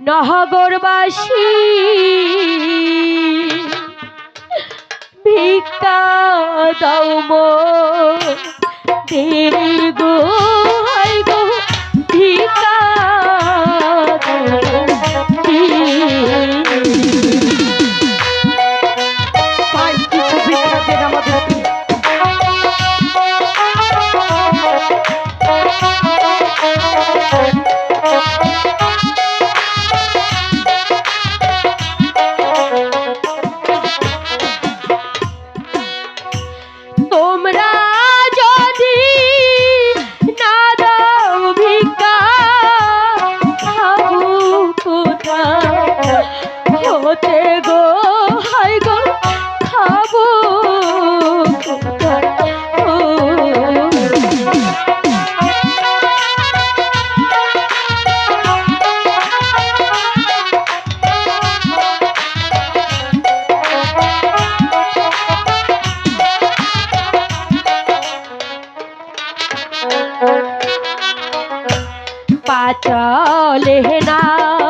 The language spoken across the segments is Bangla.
নহগরবাসী ভিক্ষা দৌম দেবী চলে না।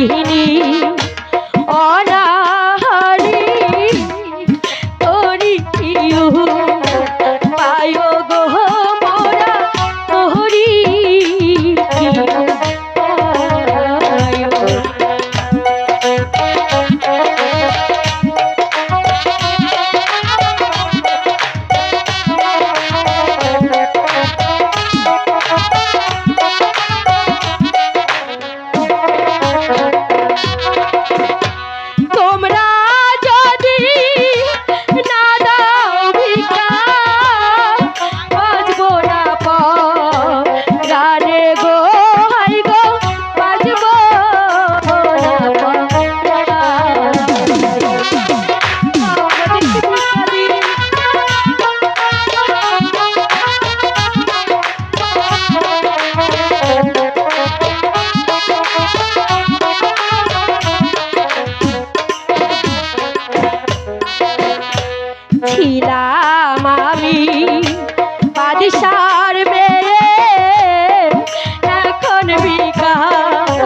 মোহিনী ছিলাম আমি বাদশার মেয়ে। এখন বিকার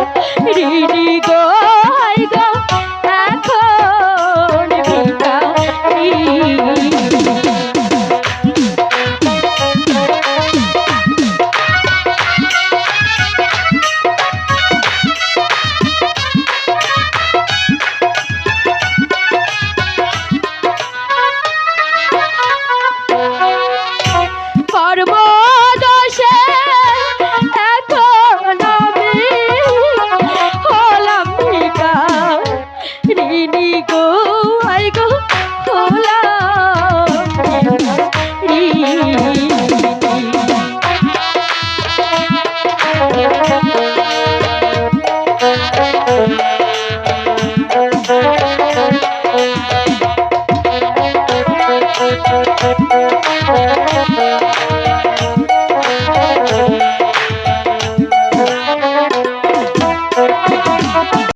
Thank you.